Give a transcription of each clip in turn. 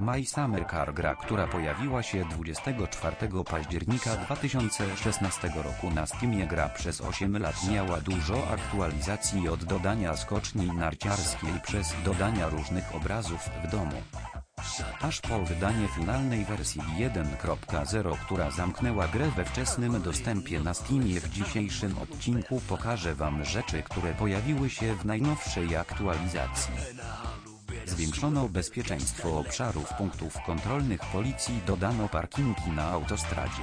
My Summer Car gra, która pojawiła się 24 października 2016 roku na Steamie gra przez 8 lat miała dużo aktualizacji od dodania skoczni narciarskiej przez dodania różnych obrazów w domu. Aż po wydanie finalnej wersji 1.0, która zamknęła grę we wczesnym dostępie na Steamie w dzisiejszym odcinku pokażę wam rzeczy, które pojawiły się w najnowszej aktualizacji. Zwiększono bezpieczeństwo obszarów punktów kontrolnych policji, dodano parkingi na autostradzie.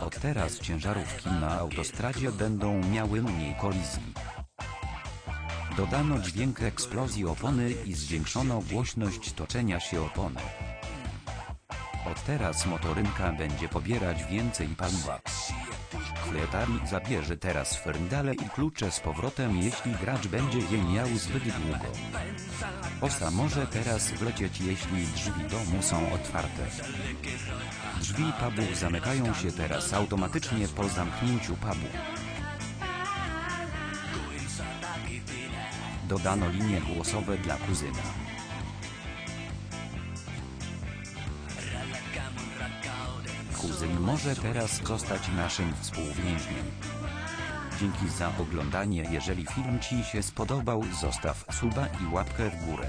Od teraz ciężarówki na autostradzie będą miały mniej kolizji. Dodano dźwięk eksplozji opony i zwiększono głośność toczenia się opony. Od teraz motorynka będzie pobierać więcej paliwa. Fletari zabierze teraz ferndale i klucze z powrotem jeśli gracz będzie je miał zbyt długo. Osa może teraz wlecieć jeśli drzwi domu są otwarte. Drzwi pubu zamykają się teraz automatycznie po zamknięciu pubu. Dodano linie głosowe dla kuzyna. Kuzyn może teraz zostać naszym współwięźniem. Dzięki za oglądanie jeżeli film Ci się spodobał zostaw suba i łapkę w górę.